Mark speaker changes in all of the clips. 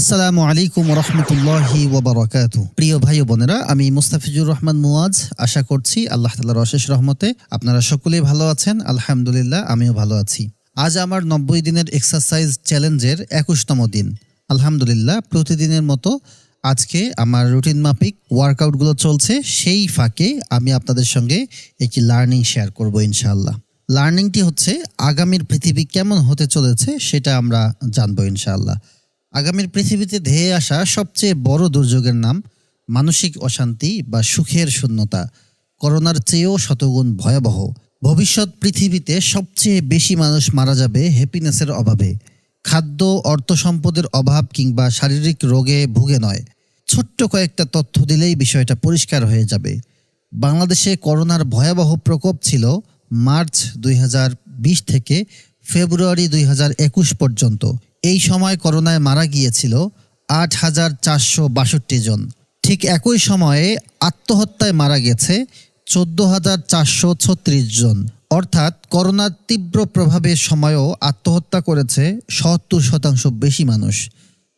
Speaker 1: আসসালামু আলাইকুম রহমতুল্লাহি ওবরাকাত প্রিয় ভাই বোনেরা, আমি মুস্তাফিজুর রহমান মুয়াজ। আশা করছি আল্লাহ তালার অশেষ রহমতে আপনারা সকলেই ভালো আছেন। আলহামদুলিল্লাহ, আমিও ভালো আছি। আজ আমার নব্বই দিনের এক্সারসাইজ চ্যালেঞ্জের একুশতম দিন। আলহামদুলিল্লাহ, প্রতিদিনের মতো আজকে আমার রুটিন মাফিক ওয়ার্কআউটগুলো চলছে। সেই ফাঁকে আমি আপনাদের সঙ্গে একটি লার্নিং শেয়ার করব ইনশাআল্লাহ। লার্নিংটি হচ্ছে, আগামীর পৃথিবী কেমন হতে চলেছে সেটা আমরা জানব ইনশাআল্লাহ। আগামীর পৃথিবীতে ধেয়ে আসা সবচেয়ে বড় দুর্যোগের নাম মানসিক অশান্তি বা সুখের শূন্যতা। করোনার চেয়েও শতগুণ ভয়াবহ। ভবিষ্যৎ পৃথিবীতে সবচেয়ে বেশি মানুষ মারা যাবে হ্যাপিনেসের অভাবে। খাদ্য, অর্থ সম্পদের অভাব কিংবা শারীরিক রোগে ভুগে নয়। ছোট্ট কয়েকটা তথ্য দিলেই বিষয়টা পরিষ্কার হয়ে যাবে। বাংলাদেশে করোনার ভয়াবহ প্রকোপ ছিল মার্চ দুই হাজার বিশ থেকে ফেব্রুয়ারি দুই হাজার একুশ পর্যন্ত। এই সময় করোনায় মারা গিয়েছিল আট হাজার চারশো বাষট্টি জন। ঠিক একই সময়ে আত্মহত্যায় মারা গেছে চোদ্দ হাজার চারশো ছত্রিশ জন। অর্থাৎ করোনার তীব্র প্রভাবের সময়ও আত্মহত্যা করেছে সত্তর শতাংশ বেশি মানুষ।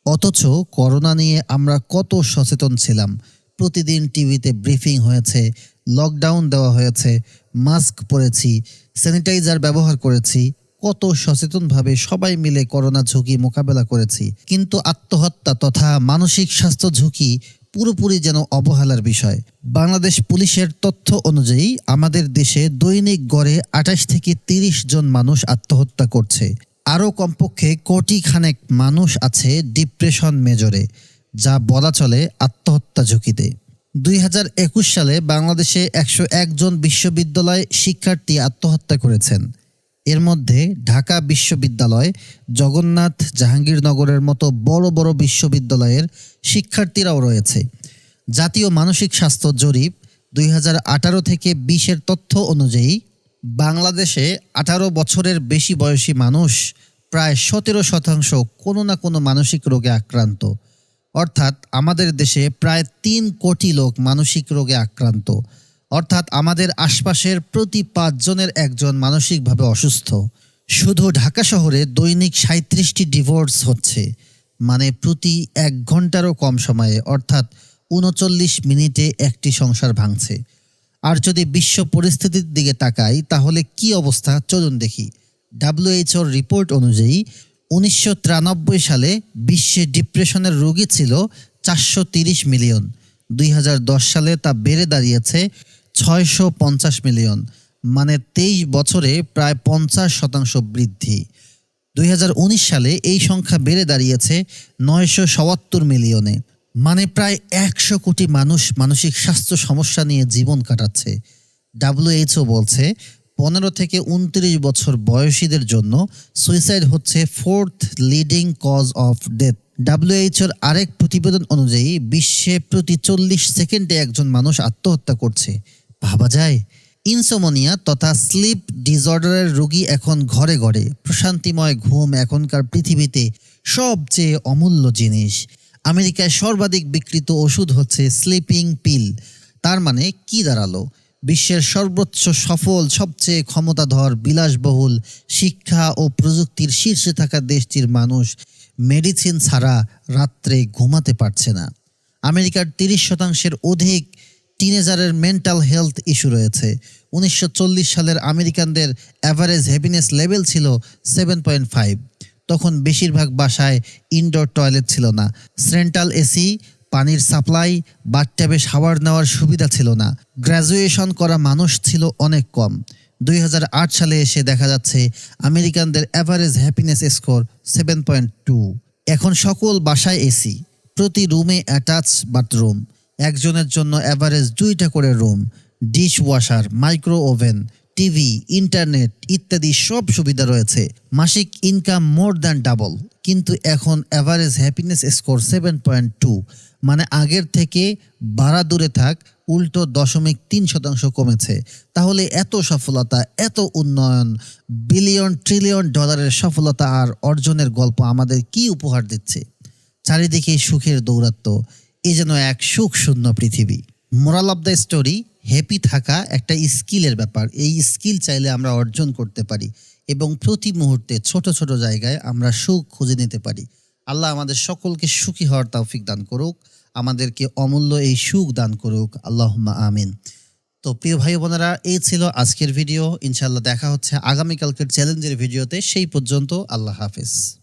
Speaker 1: অথচ করোনা নিয়ে আমরা কত সচেতন ছিলাম। প্রতিদিন টিভিতে ব্রিফিং হয়েছে, লকডাউন দেওয়া হয়েছে, মাস্ক পরেছি, স্যানিটাইজার ব্যবহার করেছি কত সচেতনভাবে সবাই মিলে করোনা ঝুঁকি মোকাবেলা করেছি। কিন্তু আত্মহত্যা তথা মানসিক স্বাস্থ্য ঝুঁকি পুরোপুরি যেন অবহেলার বিষয়। বাংলাদেশ পুলিশের তথ্য অনুযায়ী আমাদের দেশে দৈনিক গড়ে আঠাশ থেকে তিরিশ জন মানুষ আত্মহত্যা করছে। আরও কমপক্ষে কোটি খানেক মানুষ আছে ডিপ্রেশন মেজরে, যা বলা চলে আত্মহত্যা ঝুঁকিতে। দুই হাজার একুশ সালে বাংলাদেশে একশো জন বিশ্ববিদ্যালয় শিক্ষার্থী আত্মহত্যা করেছেন। এর মধ্যে ঢাকা বিশ্ববিদ্যালয়, জগন্নাথ জাহাঙ্গীরনগরের মতো বড় বড় বিশ্ববিদ্যালয়ের শিক্ষার্থীরাও রয়েছে। জাতীয় মানসিক স্বাস্থ্য জরিপ দুই হাজার আঠারো থেকে বিশের তথ্য অনুযায়ী, বাংলাদেশে আঠারো বছরের বেশি বয়সী মানুষ প্রায় সতেরো শতাংশ কোনো না কোনো মানসিক রোগে আক্রান্ত। অর্থাৎ আমাদের দেশে প্রায় তিন কোটি লোক মানসিক রোগে আক্রান্ত। অর্থাৎ আমাদের আশপাশের প্রতি পাঁচজনের একজন মানসিকভাবে অসুস্থ। শুধু ঢাকা শহরে দৈনিক সাঁত্রিশটি ডিভোর্স হচ্ছে মানে প্রতি এক ঘন্টারও কম সময়ে, অর্থাৎ উনচল্লিশ মিনিটে একটি সংসার ভাঙছে। আর যদি বিশ্ব পরিস্থিতির দিকে তাকাই, তাহলে কি অবস্থা? চলুন দেখি। ডাব্লিউএইচওর রিপোর্ট অনুযায়ী উনিশশো তিরানব্বই সালে বিশ্বে ডিপ্রেশনের রোগী ছিল চারশো মিলিয়ন। দুই হাজার দশ সালে তা বেড়ে দাঁড়িয়েছে ছয়শো পঞ্চাশ মিলিয়ন মানে তেইশ বছরে প্রায় পঞ্চাশ শতাংশ বৃদ্ধি। দুই হাজার উনিশ সালে এই সংখ্যা বেড়ে দাঁড়িয়েছে নয়শো সওয়াত্তর মিলিয়নে মানে প্রায় একশো কোটি মানুষ মানসিক স্বাস্থ্য সমস্যা নিয়ে জীবন কাটাচ্ছে। ডাব্লিউএইচও বলছে, পনেরো থেকে উনত্রিশ বছর বয়সীদের জন্য সুইসাইড হচ্ছে fourth leading cause of death. ডাব্লিউএইচওর আরেক প্রতিবেদন অনুযায়ী, বিশ্বে প্রতি চল্লিশ সেকেন্ডে একজন মানুষ আত্মহত্যা করছে। ভাবা যায়। ইনসোমোনিয়া তথা স্লিপ ডিসঅর্ডারের রোগী এখন ঘরে ঘরে। প্রশান্তিময় ঘুম এখনকার পৃথিবীতে সবচেয়ে অমূল্য জিনিস। আমেরিকায় সর্বাধিক বিকৃত ওষুধ হচ্ছে স্লিপিং পিল। তার মানে কি দাঁড়াল? বিশ্বের সর্বোচ্চ সফল, সবচেয়ে ক্ষমতাধর, বিলাসবহুল শিক্ষা ও প্রযুক্তির শীর্ষে থাকা দেশটির মানুষ মেডিসিন ছাড়া রাত্রে ঘুমাতে পারছে না। আমেরিকার তিরিশ শতাংশের অধিক টিনেজারের মেন্টাল হেলথ ইস্যু রয়েছে। উনিশশো চল্লিশ সালের আমেরিকানদের অ্যাভারেজ হ্যাপিনেস লেভেল ছিল সেভেন পয়েন্ট ফাইভ তখন বেশিরভাগ বাসায় ইনডোর টয়লেট ছিল না। সেন্ট্রাল এসি পানির সাপ্লাই বাথট্যাবে শাওয়ার নেওয়ার সুবিধা ছিল না। গ্র্যাজুয়েশন করা মানুষ ছিল অনেক কম। দুই হাজার আট সালে এসে দেখা যাচ্ছে আমেরিকানদের average happiness score seven point two এখন সকল বাসায় এসি প্রতি রুমে অ্যাটাচ বাথরুম একজনের জন্য অ্যাভারেজ দুইটা করে room dishwasher micro oven TV internet ইত্যাদি সব সুবিধা রয়েছে। মাসিক ইনকাম মোর দ্যান ডাবল কিন্তু এখন average happiness score seven point two মানে আগের থেকে বাড়া দূরে থাক, উল্টো দশমিক তিন শতাংশ কমেছে। তাহলে এত সফলতা, এত উন্নয়ন বিলিয়ন ট্রিলিয়ন ডলারের সফলতা আর অর্জনের গল্প আমাদের কি উপহার দিচ্ছে? চারিদিকে সুখের দৌরাত্ম এ যেন এক সুখ শূন্য পৃথিবী। Moral of the story happy থাকা একটা স্কিলের ব্যাপার। এই স্কিল চাইলে আমরা অর্জন করতে পারি এবং প্রতি মুহূর্তে ছোট ছোট জায়গায় আমরা সুখ খুঁজে নিতে পারি। আল্লাহ আমাদের সকলকে সুখী হওয়ার তৌফিক দান করুক, আমাদেরকে অমূল্য এই সুখ দান করুক। আল্লাহুম্মা আমিন। তো প্রিয় ভাই বোনেরা, এই ছিল আজকের ভিডিও। ইনশাল্লাহ দেখা হচ্ছে আগামীকালকের চ্যালেঞ্জের ভিডিওতে। সেই পর্যন্ত আল্লাহ হাফিজ।